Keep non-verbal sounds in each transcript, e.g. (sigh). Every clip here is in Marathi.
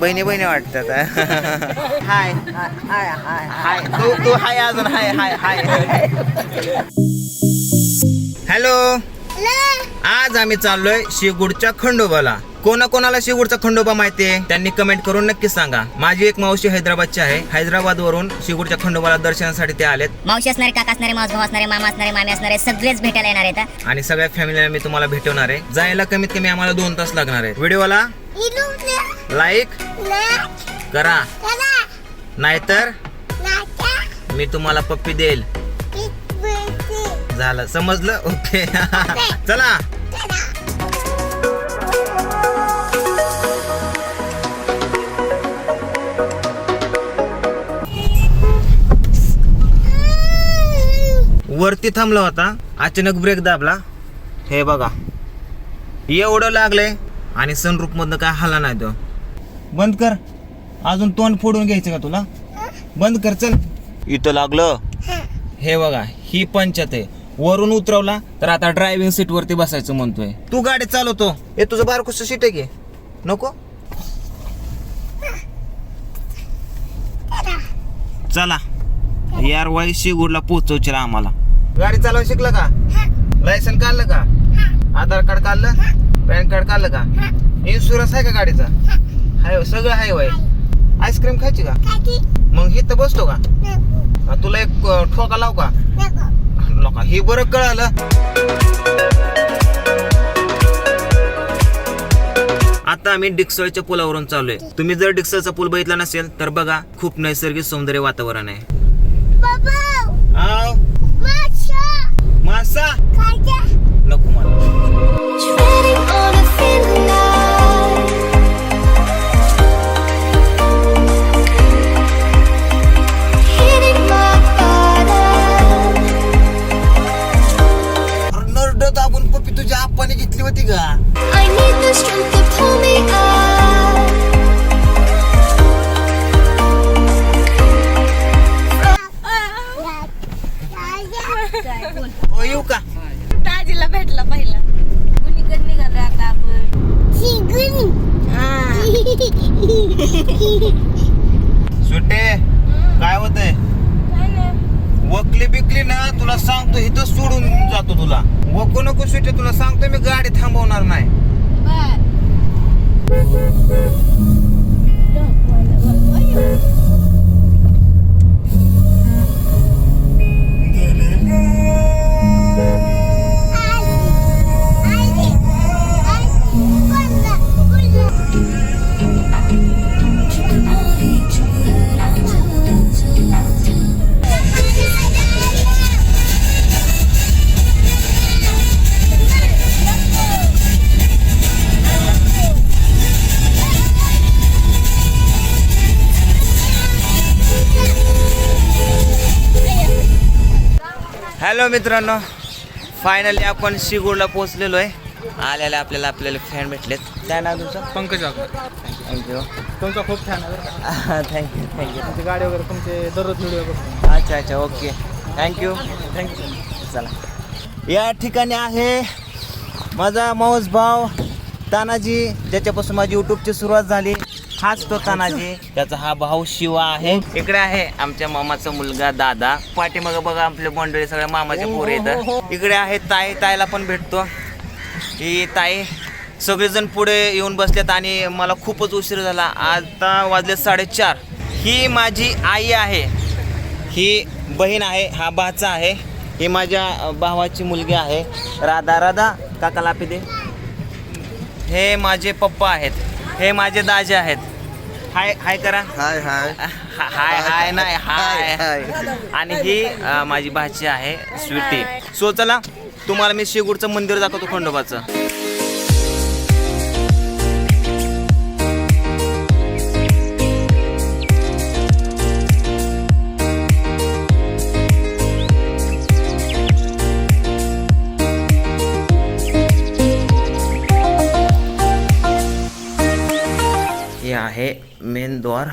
बहिणी बहिणी वाटतात हाय हाय हाय हाय तू तू हाय अजून हाय हाय हाय. हॅलो. आज आम्ही चाललोय शिगुडच्या खंडोबाला. कोणा कोणाला शिगुडचा खंडोबा माहितीये? त्यांनी कमेंट करून नक्की सांगा. माझी एक मावशी हैदराबादची आहे. हैदराबाद वरून शिगुडच्या खंडोबाला दर्शनासाठी ते आलेत. मावशी असणारे काका असणारे मावस भाऊ असणारे मामा असणारे मामी असणारे सगळेच भेटायला येणार आहेत आणि सगळ्या फॅमिलीला मी तुम्हाला भेटवणार आहे. जायला कमीत कमी आम्हाला दोन तास लागणार आहे व्हिडिओला लाईक करा. नाहीतर मी तुम्हाला पप्पी देईल. झालं. समजलं? ओके. चला. वरती थांबला होता. अचानक ब्रेक दाबला. हे बघा. एवढं लागलंय. आणि सनरूप मधनं काय हाला नाही तो. बंद कर. अजून तोंड फोडून घ्यायचं का तुला? बंद कर चल. इथं लागलं. हे. बघा ही पंचायत आहे. वरून उतरवला तर आता ड्रायव्हिंग सीट वरती बसायचं म्हणतोय. तू गाडी चालवतो. हे तुझं बारकुस सीट आहे की? नको? चला. यार वाई शिगूरला पोहोचवशील आम्हाला. गाडी चालवा शिकलं का? लायसन काढलं का? आधार कार्ड काढलं? पॅन कार्ड काढलं का? इन्शुरन्स आहे का गाडीचा? हाय सगळं आहे वय. आईस्क्रीम खायची का? मग इथं बसतो का? तुला एक ठोका लाव का? लोका हे बरं कळालं. आता आम्ही डिक्सळच्या पुलावरून चाललोय. तुम्ही जर डिक्सळचा पूल बघितला नसेल तर बघा खूप नैसर्गिक सौंदर्य वातावरण आहे. मासा. नको मला वकली बिकली ना तुला सांगतो इथं सोडून जातो तुला. वको नको सुटे तुला सांगतो मी गाडी थांबवणार नाही. हॅलो मित्रांनो फायनली आपण शिगूरला पोहोचलेलो आहे. आलेले आपल्याला आपल्याला फॅन भेटलेत. काय नाव तुमचं? पंकज थँक्यू तुमचा खूप छान थँक्यू थँक्यू तुमची गाडी वगैरे तुमचे दररोज व्हिडिओ अच्छा अच्छा ओके थँक्यू थँक्यू चला. या ठिकाणी आहे माझा माऊस भाव तानाजी ज्याच्यापासून माझी युट्यूबची सुरुवात झाली. हाच तो तानाजी. त्याचा हा भाऊ शिवा आहे. इकडे आहे आमच्या मामाचा मुलगा दादा. पाठीमागं बघा आपले मंडळी सगळ्या मामाच्या पोर येतात इकडे आहे ताई ताईला पण भेटतो. ही ताई सगळेजण पुढे येऊन बसलेत आणि मला खूपच उशीर झाला. आता वाजले साडेचार. ही माझी आई आहे. ही बहीण आहे हा भाचा आहे. ही माझ्या भावाची मुलगी आहे. राधा राधा काकाला आपी दे. हे माझे पप्पा आहेत. हे माझे दाजे आहेत. हाय हाय करा. हाय हाय. हाय हाय नाही हाय आणि ही अ, माझी भाची आहे स्वीटी. सो चला तुम्हाला मी शेगूरचं मंदिर दाखवतो खंडोबाचं. आहे मेन द्वार.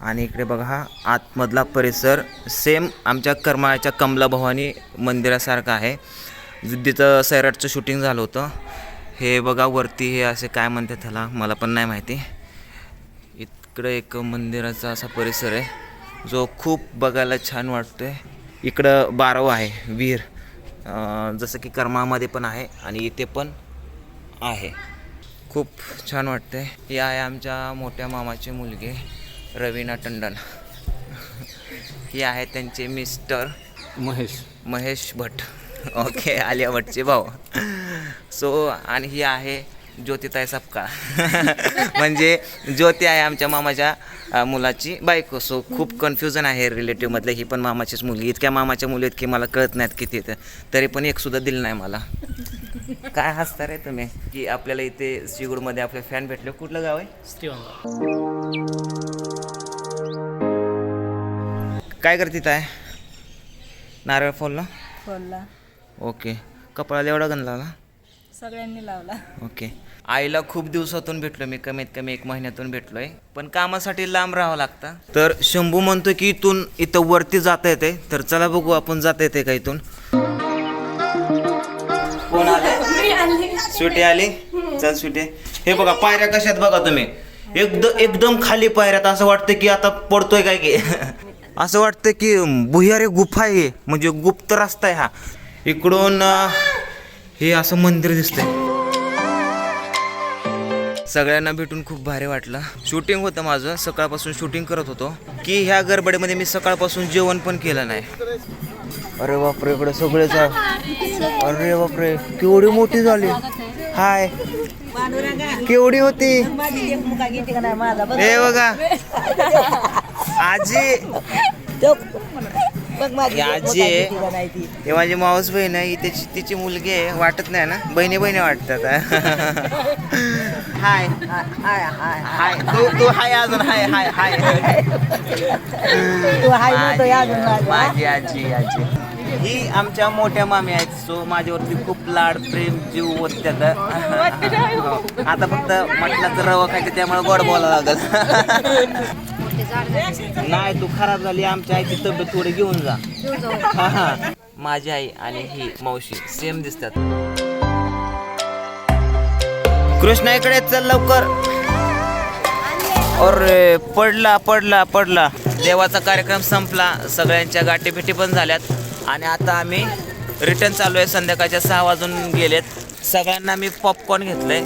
आणि इकडे बघा हा आतमधला परिसर सेम आमच्या करमाळ्याच्या कमला भवानी मंदिरासारखा आहे. जिथं सैराटचं शूटिंग झालं होतं. हे बघा वरती हे असे काय म्हणतात त्याला मला पण नाही माहिती. इकडं एक मंदिराचा असा परिसर आहे. जो खूप बघायला छान वाटतो आहे इकडं बारव आहे विहीर. जसं की कर्मामध्ये पण आहे आणि इथे पण आहे. खूप छान वाटतंय. ही आहे आमच्या मोठ्या मामाची मुलगी रवीना टंडन. ही आहे त्यांचे मिस्टर महेश. महेश भट. ओके आलिया भटचे भाऊ. सो आणि ही आहे ज्योतिताई सपकाळ. म्हणजे ज्योती आहे आमच्या मामाच्या मुलाची बायको. सो खूप कन्फ्युजन आहे रिलेटिव्हमधले ही पण मामाचीच मुलगी. इतक्या मामाच्या मुली आहेत की मला कळत नाहीत किती तरी पण एक सुद्धा दिलं नाही मला. काय हसता रे तुम्ही? की आपल्याला इथे शिगूडमध्ये आपले फॅन भेटले. कुठलं गाव आहे? स्टीवन काय करते ताय नारळ फोडला? खोलला ओके. कपाळाला एवढा गण लावला? सगळ्यांनी लावला. ओके. आईला खूप दिवसातून भेटलो मी कमीत कमी एक महिन्यातून भेटलोय. पण कामासाठी लांब राहावं लागतं. तर शंभू म्हणतो की इथून इथं वरती जाता येते तर चला बघू आपण जाता येते का इथून? कोण आली. चल सुटे. हे बघा पायऱ्या कशात बघा तुम्ही. एकदम एकदम खाली पायऱ्यात असं वाटतं की आता पडतोय काय की? (laughs) असं वाटतं की भुयारे गुफा आहे. म्हणजे गुप्त रस्ता आहे हा. इकडून हे असं मंदिर दिसतंय. सगळ्यांना भेटून खूप भारी वाटलं. शूटिंग होतं माझं. सकाळपासून शूटिंग करत होतो. की ह्या गडबडीमध्ये मी सकाळपासून जेवण पण केलं नाही. अरे बापरे इकडे सगळेच. अरे बापरे केवढी मोठी झाली. हाय. केवढी होती? हे बघा. आजी. आजी हे माझी माऊस बहीण आहे. त्याची तिची मुलगी आहे. वाटत नाही ना? बहिणी बहिणी वाटतात. हाय. हाय. तू तू हाय अजून. हाय हाय हाय. माझी आजी आजी. ही आमच्या मोठ्या मामी आहेत. सो माझ्यावरती खूप लाड प्रेम जीव ओतत्यात. (laughs) आता फक्त मटणाचं रवा खायचं त्यामुळे गोड बोलावं लागल. (laughs) नाही तू खराब झाली. आमच्या आईची तब्येत थोडी घेऊन जा. हा, (laughs) माझी आई आणि ही मावशी सेम दिसतात. कृष्णा इकडे चल लवकर. अरे पडला पडला पडला. देवाचा कार्यक्रम संपला. सगळ्यांच्या गाठीभेटी पण झाल्यात. आणि आता आम्ही रिटर्न चालू आहे. संध्याकाळच्या सहा वाजून गेलेत. सगळ्यांना मी पॉपकॉर्न घेतलंय.